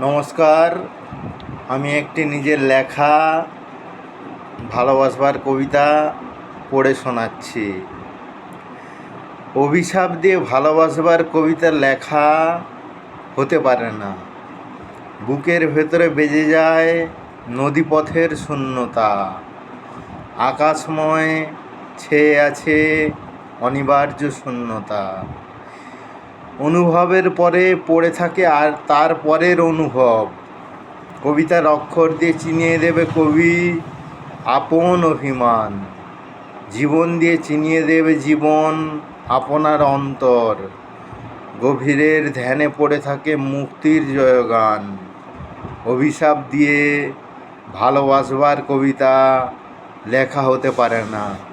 নমস্কার, আমি একটি নিজের লেখা, ভালোবাসবার কবিতা পড়ে শোনাচ্ছি। অভিশাপ দিয়ে ভালোবাসবার কবিতা লেখা হতে পারে না। বুকের ভেতরে বেজে যায় নদীপথের শূন্যতা। আকাশময় ছেয়ে আছে অনিবার্য শূন্যতা। অনুভবের পরে পড়ে থাকে আর তার পরের অনুভব। কবিতার অক্ষর দিয়ে চিনিয়ে দেবে কবি আপন অভিমান। জীবন দিয়ে চিনিয়ে দেবে জীবন আপনার অন্তর। গভীরের ধ্যানে পড়ে থাকে মুক্তির জয়গান। অভিশাপ দিয়ে ভালোবাসবার কবিতা লেখা হতে পারে না।